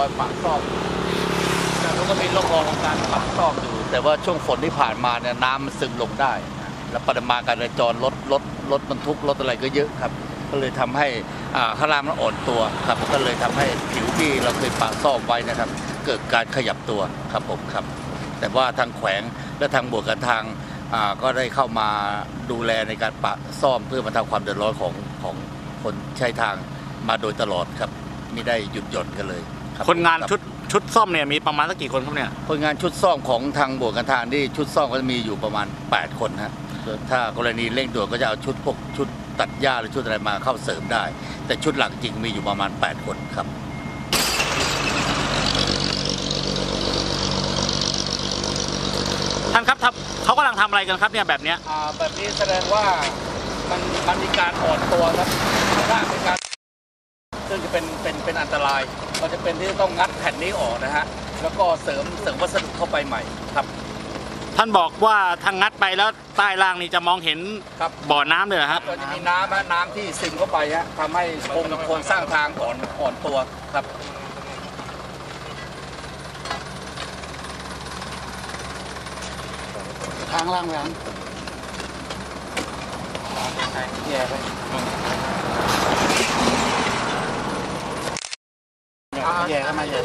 รอยปากซอกแต่มันก็มีร่องรอยของการปากซอกอยู่ แต่ว่าช่วงฝนที่ผ่านมาเนี่ยน้ำมันซึมลงได้ แล้วปริมาณการจราจรรถรถรถบรรทุกรถอะไรก็เยอะครับ ก็เลยทำให้ข้างล่างมันอ่อนตัวครับ ก็เลยทำให้ผิวที่เราเคยปากซอกไว้นะครับ เกิดการขยับตัวครับผมครับ แต่ว่าทางแขวงและทางบวกกันทางก็ได้เข้ามาดูแลในการปะซ่อมเพื่อบรรเทาความเดือดร้อนของของคนใช้ทางมาโดยตลอดครับ ไม่ได้หยุดหย่อนกันเลย รับคนงานครับชุดชุดซ่อมเนี่ยมีประมาณสักกี่คนครับเนี่ย คนงานชุดซ่อมของทางบวกกันทางที่ชุดซ่อมก็จะมีอยู่ประมาณ 8 คนฮะถ้ากรณีเร่งด่วนก็จะเอาชุดพวกชุดตัดหญ้าหรือชุดอะไรมาเข้าเสริมได้ แต่ชุดหลักจริงมีอยู่ประมาณ 8 คนครับท่านครับทำเขากำลังทำอะไรกันครับเนี่ยแบบเนี้ย อ่าแบบนี้แสดงว่ามันมันมีการอ่อนตัวครับข้างล่างเป็นการซึ่งจะ เป็นเป็นเป็นอันตรายเราจะเป็นที่ต้องงัดแผ่นนี้ออกนะฮะแล้วก็เสริมเสริมวัสดุเข้าไปใหม่ครับ ท่านบอกว่าทางงัดไปแล้วใต้ล่างนี่จะมองเห็นครับ บ่อน้ำเลยเหรอฮะก็จะมีน้ำฮะน้ำที่ซึมเข้าไปฮะทำให้โครงโครงสร้างทางอ่อนอ่อนตัวครับ ทางล่างไปหันแย่ไป แย่เข้ามาแย่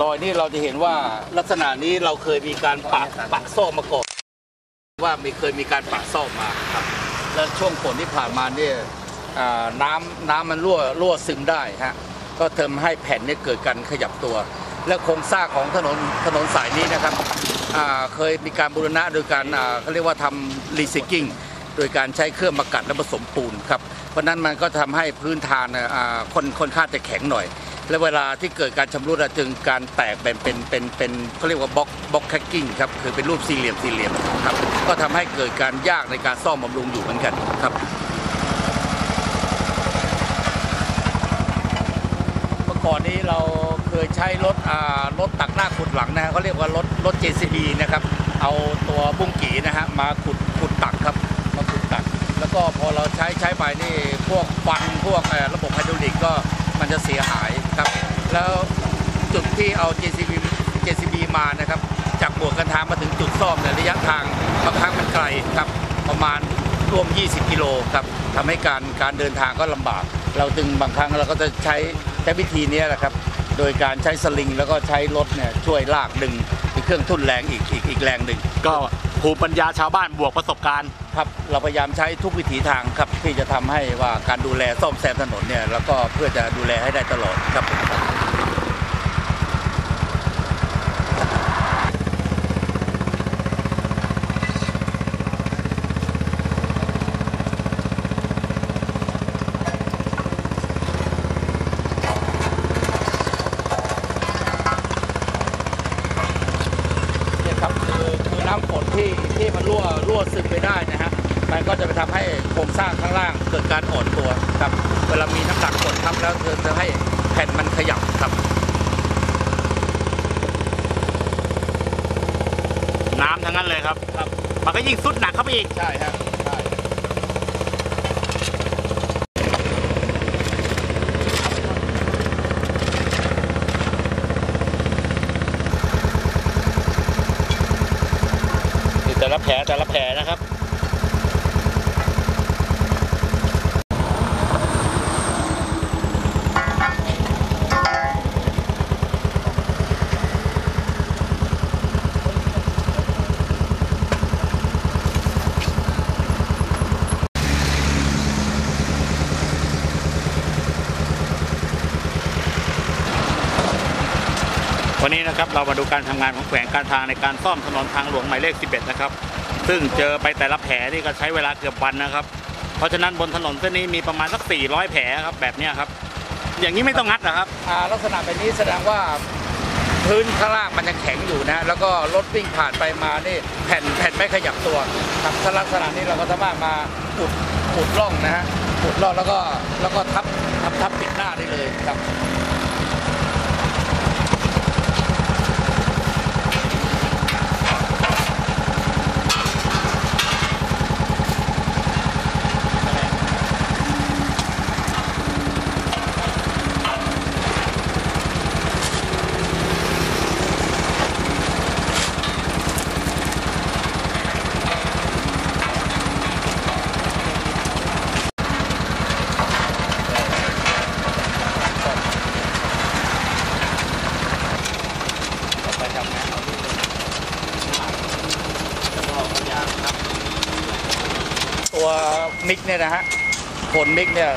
รอยนี่เราจะเห็นว่าลักษณะนี้เราเคยมีการปะปะซ่อมมาก่อนว่ามีเคยมีการปะซ่อมมาครับ แล้วช่วงฝนที่ผ่านมาเนี่ยอ่าน้ำน้ำมันรั่วรั่วซึมได้ฮะก็ทำให้แผ่นนี่ยเกิดการขยับตัว และโครงสร้างของถนนถนนสายนี้นะครับเคยมีการบูรณะโดยการเขาเรียกว่าทำรีไซกิ้งโดยการใช้เครื่องมากัดและผสมปูนครับ เพราะนั้นมันก็ทำให้พื้นทานคนค่อนข้างจะแข็งหน่อย และเวลาที่เกิดการชำรุดจึงการแตกเป็นเป็นเป็นเป็นเขาเรียกว่าบล็อกบล็อกแคกกิ้งครับคือเป็นรูปสี่เหลี่ยมสี่เหลี่ยมครับก็ทำให้เกิดการยากในการซ่อมบำรุงอยู่เหมือนกันครับเมื่อก่อนนี้เราเคยใช้รถรถตักหน้าขุดหลังนะฮะเขาเรียกว่ารถรถ JCB นะครับเอาตัวบุ้งกีนะฮะมาขุดขุดตักครับมาขุดตัก แล้วก็พอเราใช้ใช้ไปนี่พวกฟันพวกระบบไฮดรอลิกก็มันจะเสียหายครับ แล้วจุดที่เอา JCB JCB มานะครับ จากบวกกันทางมาถึงจุดซ่อมเนี่ยระยะทางบางครั้งมันไกลครับประมาณรวม 20 กิโลครับทำให้การการเดินทางก็ลำบาก เราจึงบางครั้งเราก็จะใช้ใช้วิธีนี้แหละครับ โดยการใช้สลิงแล้วก็ใช้รถเนี่ยช่วยลากดึงเครื่องทุ่นแรงอีกอีกอีกแรงหนึ่งก็ภูมิปัญญาชาวบ้านบวกประสบการณ์ ครับเราพยายามใช้ทุกวิถีทางครับที่จะทำให้ว่าการดูแลซ่อมแซมถนนเนี่ยแล้วก็เพื่อจะดูแลให้ได้ตลอดครับเนี่ยครับคือน้ำฝนที่ที่มันรั่วรั่วซึมไปได้ มันก็จะไปทำให้โครงสร้างข้างล่างเกิดการอ่อนตัวครับ เวลามีน้ำหนักกดทับแล้วจะจะให้แผ่นมันขยับครับ น้ำทั้งนั้นเลยครับ ครับ มันก็ยิ่งสุดหนักเข้าไปอีก ใช่ฮะใช่นี่แต่ละแผลแต่ละแผลนะครับ วันนี้นะครับเรามาดูการทำงานของแขวงการทางในการซ่อมถนนทางหลวงหมายเลข 11 นะครับ ซึ่งเจอไปแต่ละแผลนี่ก็ใช้เวลาเกือบวันนะครับ เพราะฉะนั้นบนถนนเส้นนี้มีประมาณสัก 400 แผลครับแบบนี้ครับ อย่างนี้ไม่ต้องงัดนะครับลักษณะแบบนี้แสดงว่าพื้นข้างล่างมันยังแข็งอยู่นะ แล้วก็รถวิ่งผ่านไปมานี่แผ่นแผ่นไม่ขยับตัวครับถ้าลักษณะนี้เราก็สามารถมาอุดอุดร่องนะฮะอุดร่องแล้วก็แล้วก็ทับทับทับปิดหน้าได้เลยครับ น มิกเนี่ยนะฮะคนมิกเนี่ย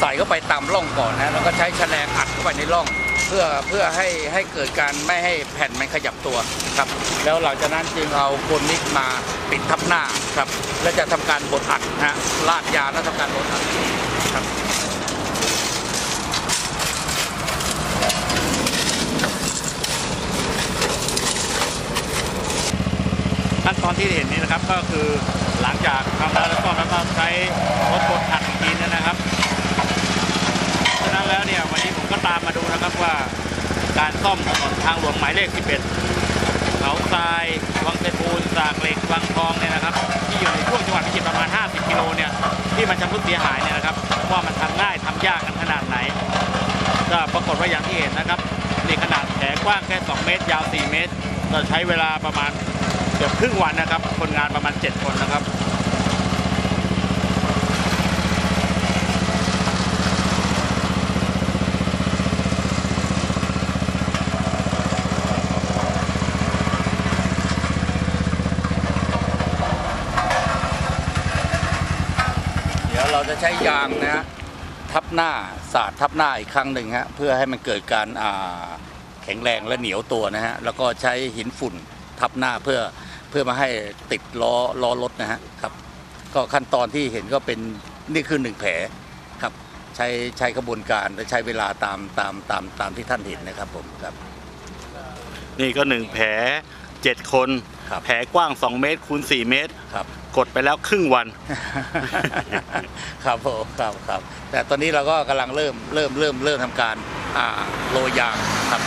ใส่เข้าไปตามร่องก่อนนะแล้วก็ใช้แฉลงอัดเข้าไปในร่อง เพื่อเพื่อให้ให้เกิดการไม่ให้แผ่นมันขยับตัวครับ แล้วหลังจากนั้นจึงเอาโคนมิกมาปิดทับหน้าครับ และจะทำการบดอัดนะฮะลาดยาแล้วทำการบดอัดครับ ขั้นตอนที่เห็นนี้นะครับก็คือหลังจากทำแล้วแล้วก็แล้วก็ใช้รถกดอัดอีกทีนึงนะครับฉะนั้นแล้วเนี่ยวันนี้ผมก็ตามมาดูนะครับว่า การซ่อมถนนทางหลวงหมายเลข 11 เขาทราย วังเตปูนสากเหล็ก วังทองเนี่ยนะครับ ที่อยู่ในช่วงจังหวัดพิจิตรประมาณ 50 กิโลเนี่ยที่มันชำรุดเสียหายเนี่ยนะครับว่ามันทำง่ายทำยากกันขนาดไหนก็ปรากฏว่าอย่างที่เห็นนะครับนี่ขนาดแผลกว้างแค่ 2 เมตร ยาว 4 เมตรก็ใช้เวลาประมาณ กือบครึ่งวันนะครับ คนงานประมาณ 7 คนนะครับเดี๋ยวเราจะใช้ยางนะฮะทับหน้าสาดทับหน้าอีกครั้งหนึ่งฮะเพื่อให้มันเกิดการแข็งแรงและเหนียวตัวนะฮะแล้วก็ใช้หินฝุ่นทับหน้าเพื่อ เพื่อมาให้ติดล้อล้อรถนะฮะครับ ก็ขั้นตอนที่เห็นก็เป็นนี่คือหนึ่งแผลครับ ใช้ใช้กระบวนการและใช้เวลาตามตามตามตามที่ท่านเห็นนะครับผมครับ นี่ก็หนึ่งแผล7คน ครับแผลกว้าง 2 เมตรคูณ4เมตร ครับ กดไปแล้วครึ่งวัน ครับผมครับครับ แต่ตอนนี้เราก็กำลังเริ่มเริ่มเริ่มเริ่มทำการอ่าโรยยางครับ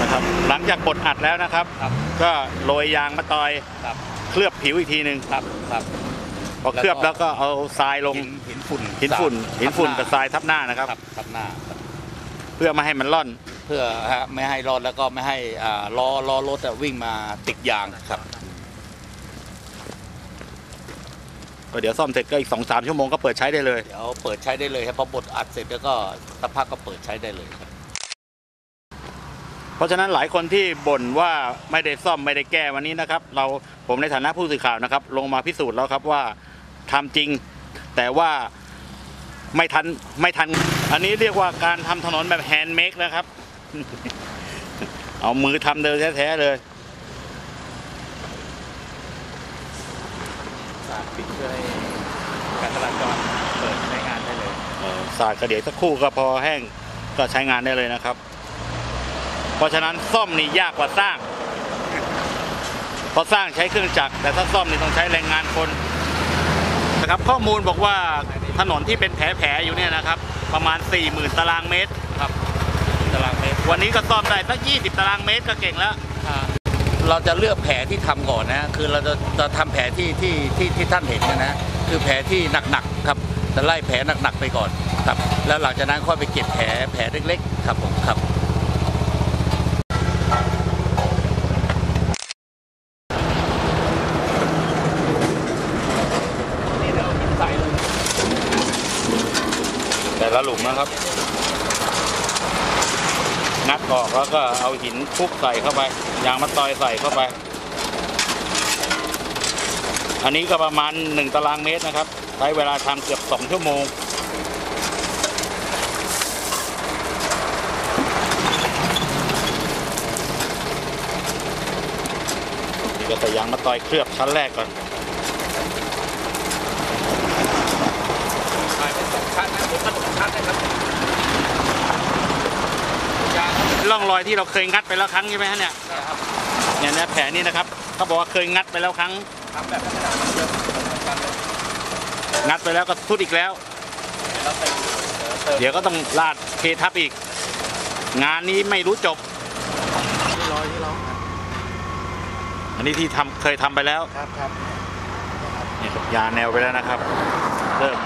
นะครับหลังจากบดอัดแล้วนะครับครับ ก็โรยยางมะตอยครับเคลือบผิวอีกทีหนึ่งครับครับ พอเคลือบแล้วก็เอาทรายลงหินหินฝุ่นหินฝุ่นสาดหินฝุ่นทักับทรายทับหน้านะครับครับทับหน้าครับเพื่อไม่ให้มันร่อน เพื่อฮะไม่ให้รอดแล้วก็ไม่ให้อ่าล้อล้อรถอะวิ่งมาติดยางครับก็เดี๋ยวซ่อมเสร็จก็อีกสองสามชั่วโมงก็เปิดใช้ได้เลย เดี๋ยวเปิดใช้ได้เลยครับพอบดอัดเสร็จแล้วก็สักพักก็เปิดใช้ได้เลยครับ เพราะฉะนั้นหลายคนที่บ่นว่าไม่ได้ซ่อมไม่ได้แก้วันนี้นะครับ เราผมในฐานะผู้สื่อข่าวนะครับ ลงมาพิสูจน์แล้วครับว่าทำจริง แต่ว่าไม่ทันไม่ทัน อันนี้เรียกว่าการทำถนนแบบแฮนด์เมดนะครับ เอามือทำเดินแท้ๆเลยสาดปิดเพื่อให้การจราจรเปิดใช้งานได้เลยเอ่อสาดกระเดี๋ยวสักครู่ก็พอแห้งก็ใช้งานได้เลยนะครับ เพราะฉะนั้นซ่อมนี่ยากกว่าสร้างเพราะสร้างใช้เครื่องจักรแต่ถ้าซ่อมนี่ต้องใช้แรงงานคนนะครับข้อมูลบอกว่าถนนที่เป็นแผลๆอยู่เนี่ยนะครับ ประมาณ 40,000 ตารางเมตรครับตารางเมตร วันนี้ก็ซ่อมได้สัก 20 ตารางเมตรก็เก่งแล้วเราจะเลือกแผลที่ทำก่อนนะคือเราจะจะทำแผลที่ที่ที่ที่ท่านเห็นนะนะคือแผลที่หนักๆครับจะไล่แผลหนักๆไปก่อนครับ แล้วหลังจากนั้นค่อยไปเก็บแผลแผลเล็กๆ ครับผมครับ นี่เราใส่เลย แต่ละหลุม นะครับงัดออกแล้วก็เอาหินคลุกใส่เข้าไป ยางมะตอยใส่เข้าไป อันนี้ก็ประมาณ 1 ตารางเมตรนะครับ ใช้เวลาทำเกือบ 2 ชั่วโมงนี่ก็ใส่ยางมะตอยเคลือบชั้นแรกก่อน ใส่เป็นสองชั้นนะผมก็สองชั้ นนะครับยางครับร่องรอยที่เราเคยงัดไปแล้วครั้งใช่ไหมฮะเนี่ยนะครับเนี่ยนะแผลนี่นะครับเขาบอกว่าเคยงัดไปแล้วครั้ง ทำแบบนี้นะมันเยอะเหมือนกันเลยงัดไปแล้วก็ทุดอีกแล้วเดี๋ยวเราเติมเติมเดี๋ยวก็ต้องลาดเททับอีก งานนี้ไม่รู้จบ ที่ร้อยที่ร้อยอันนี้ที่ทำเคยทำไปแล้วครับครับนี่ครับยาแนวไปแล้วนะครับ เริ่ม